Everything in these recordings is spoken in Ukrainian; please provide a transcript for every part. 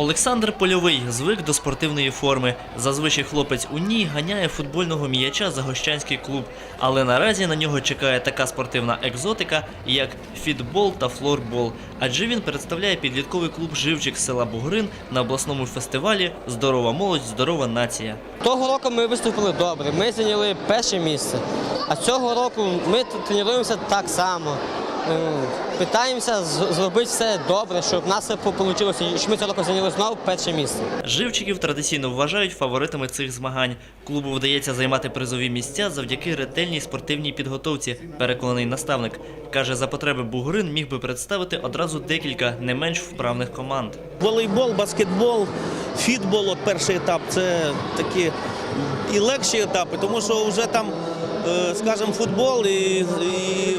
Олександр Польовий звик до спортивної форми. Зазвичай хлопець у ній ганяє футбольного м'яча за гощанський клуб. Але наразі на нього чекає така спортивна екзотика, як фітбол та флорбол. Адже він представляє підлітковий клуб Живчик села Бугрин на обласному фестивалі Здорова молодь, здорова нація. Того року ми виступили добре, ми зайняли перше місце. А цього року ми тренуємося так само. Е, Питаємося зробити все добре, щоб в нас все вийшло, і щоб ми цього року зайняли знову перше місце. Живчиків традиційно вважають фаворитами цих змагань. Клубу вдається займати призові місця завдяки ретельній спортивній підготовці. Переконаний наставник каже, за потреби Бугрин міг би представити одразу декілька не менш вправних команд. Волейбол, баскетбол, фітбол, от перший етап це такі і легші етапи, тому що вже там, е, скажімо, футбол і, і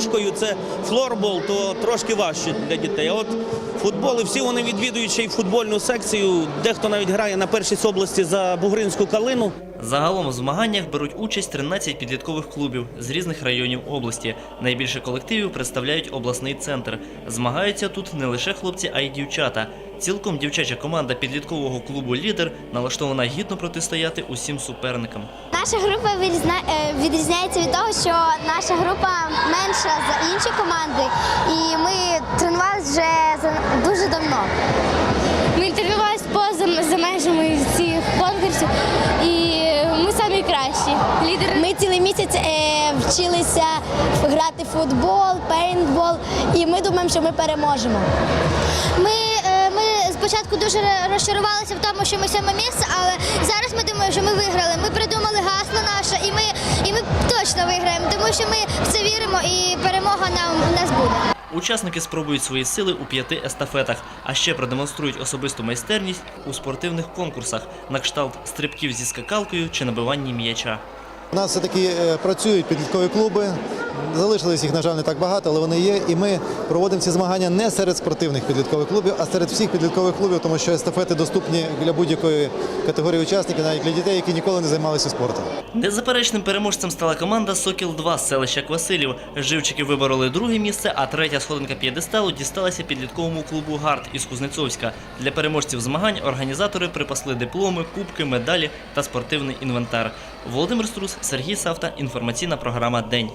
з це флорбол, то трошки важче для дітей. А от футбол, і всі вони відвідують ще й футбольну секцію. Дехто навіть грає на першій області за Бугринську калину. Загалом у змаганнях беруть участь 13 підліткових клубів з різних районів області. Найбільше колективів представляють обласний центр. Змагаються тут не лише хлопці, а й дівчата. Цілком дівчача команда підліткового клубу Лідер налаштована гідно протистояти усім суперникам. Наша група е, відрізняється від того, що наша група менша за інші команди, і ми тренувалися вже за- дуже давно. Ми тренувалися поза за межами цих конкурсів, і ми самі кращі. Лідери Ми цілий місяць е, вчилися грати в футбол, пейнтбол, і ми думаємо, що ми переможемо. Ми спочатку дуже розчарувалися в тому, що ми сьоме місце, але зараз ми думаємо, що ми виграли. Ми придумали гасло наше, і ми, і ми точно виграємо, тому що ми в це віримо, і перемога нам у нас буде. Учасники спробують свої сили у п'яти естафетах, а ще продемонструють особисту майстерність у спортивних конкурсах на кшталт стрибків зі скакалкою чи набиванні м'яча. У нас все-таки е, працюють підліткові клуби. Залишились їх, на жаль, не так багато, але вони є. І ми проводимо ці змагання не серед спортивних підліткових клубів, а серед всіх підліткових клубів, тому що естафети доступні для будь-якої категорії учасників, навіть для дітей, які ніколи не займалися спортом. Незаперечним переможцем стала команда Сокіл 2 з селища Квасилів. Живчики вибороли друге місце, а третя сходинка п'єдесталу дісталася підлітковому клубу Гард із Кузнецовська. Для переможців змагань організатори припасли дипломи, кубки, медалі та спортивний інвентар. Володимир Струс, Сергій Савта. Інформаційна програма День.